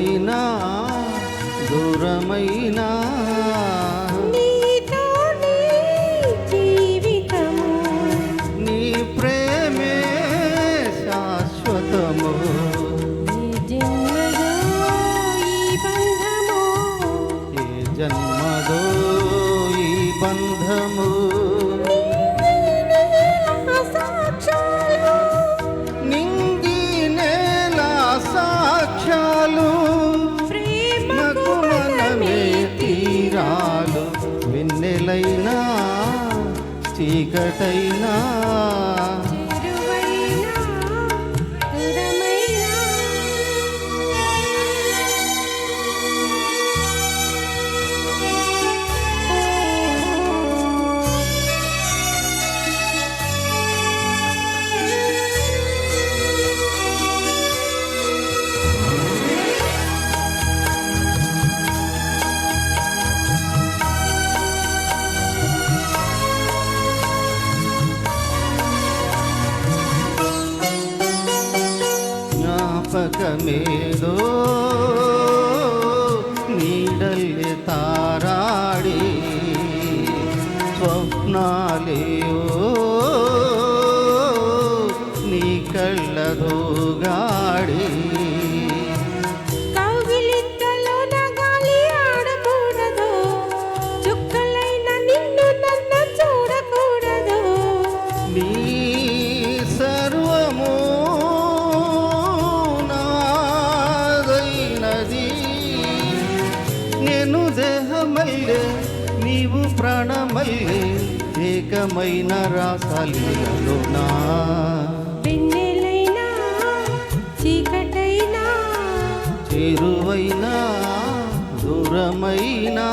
చేరువైనా దూరమైనా. నీ ప్రేమే శాశ్వతము. జన్మదో ఈ బంధము? తీరాలు వెన్నెలైనా చీకటైనా ಜ್ಞಾಪಕಮೇದೋ ನೀಡಲ್ಲಿ ತಾರಾಡಿ ಸ್ವಪ್ನಾಲೆಯೋ ನೀ ಕಳ್ಳದೋಗಾಡಿ నేను దేహమల్లే నీవు ప్రాణమల్లే ఏకమైన రాసాలీలలోనా వెన్నెలైనా చీకటైనా చేరువైనా దూరమైనా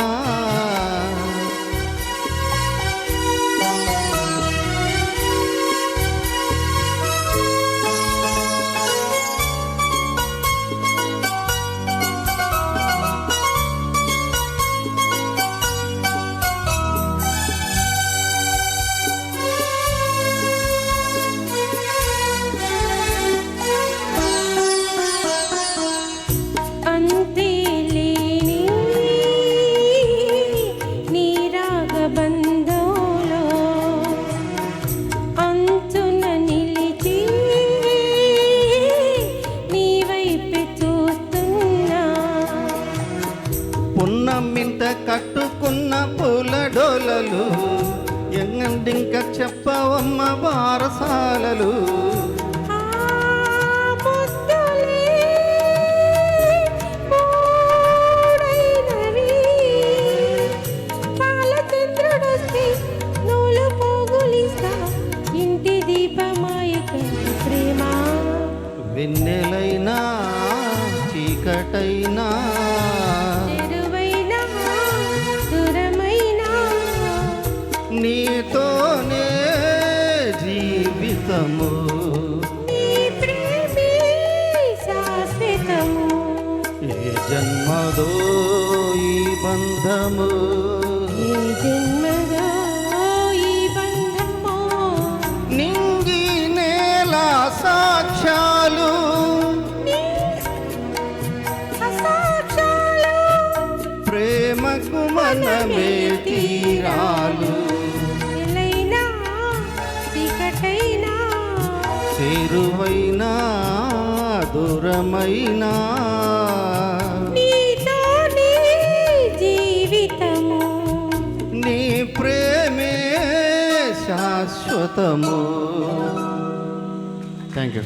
రాగబంధంలో అంచున నిలిచి నీ వైపు చూస్తున్నా. పున్నమ్మింట కట్టుకున్న పూల డోలలు ఎంగండింక చెప్పవమ్మ బారసాలలు జీవితము ఏ జన్మదో ఈ బంధము. ఈ జన్మలో ఈ బంధము. నింగి నేల సాక్ష్యాలు. అసాక్షాలు ప్రేమకు మనమే తీరాలు. చీకటైనా చేరువైనా దూరమైనా. నీతోనే జీవితము. నీ ప్రేమే శాశ్వతము. Thank you